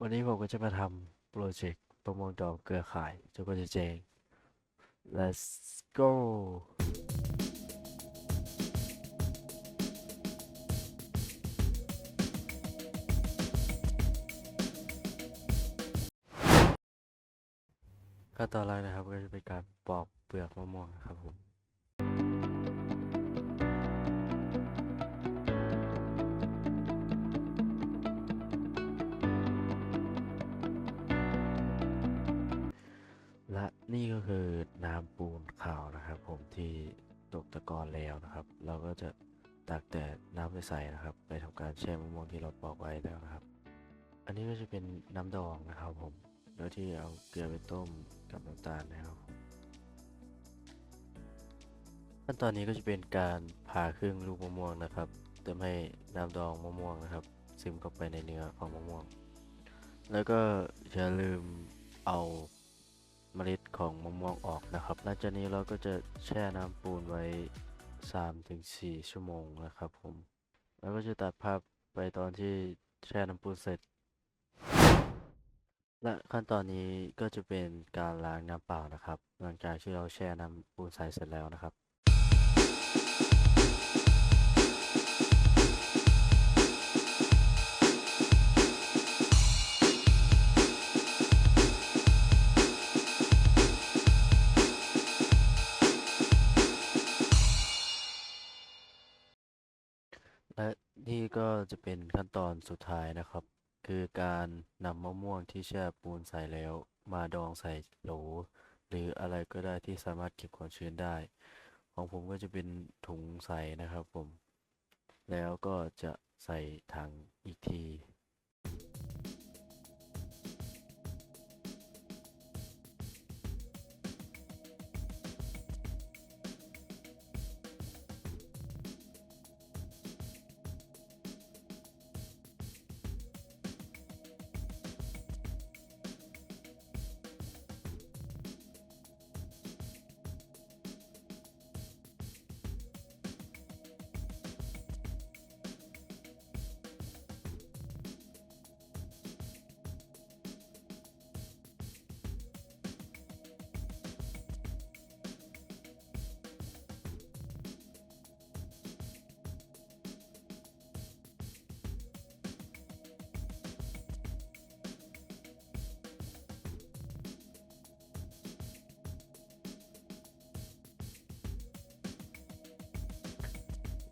วันนี้ผมก็จะมาทำโปรเจกต์ประมงดอกเกลือข่ายจนกว่าจะเจง let's go ขั้นตอนแรกนะครับก็จะเป็นการปอกเปลือกมะม่วงนะครับผม นี่ก็คือน้ำปูนขาวนะครับ ผมที่ตกตะกอนแล้วนะครับ เราก็จะตักแต่น้ำใสๆนะครับ ไปทำการแช่มะม่วงที่เราปอกไว้แล้วนะครับ อันนี้ก็จะเป็นน้ำดองนะครับผมโดยที่เอาเกลือไปต้มกับน้ำตาลนะครับขั้นตอนนี้ก็จะเป็นการผ่าครึ่งลูกมะม่วงนะครับเติมให้น้ำดองมะม่วงนะครับ ซึมเข้าไปในเนื้อของมะม่วง แล้วก็อย่าลืมเอา เมล็ดของมะม่วงออกนะครับหลังจากนี้เราก็จะแช่น้ำปูนไว้ 3-4 ชั่วโมงนะครับผม แล้วก็จะตัดภาพไปตอนที่แช่น้ำปูนเสร็จ และขั้นตอนนี้ก็จะเป็นการล้างน้ำเปล่านะครับ หลังจากที่เราแช่น้ำปูนใสเสร็จแล้วนะครับ นี่ก็จะเป็นขั้นตอนสุดท้ายนะครับ คือการนำมะม่วงที่แช่ปูนใส่แล้ว มาดองใส่โหลหรืออะไรก็ได้ที่สามารถเก็บความชื้นได้ ของผมก็จะเป็นถุงใส่นะครับผม แล้วก็จะใส่ถังอีกที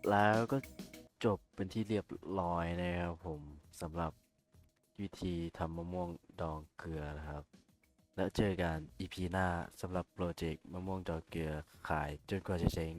แล้วก็จบเป็นที่เรียบร้อยนะครับผมสำหรับวิธีทำมะม่วงดองเกลือนะครับ แล้วเจอกัน EP หน้าสำหรับโปรเจกต์มะม่วงดองเกลือขายจนกว่าจะเจ๊ง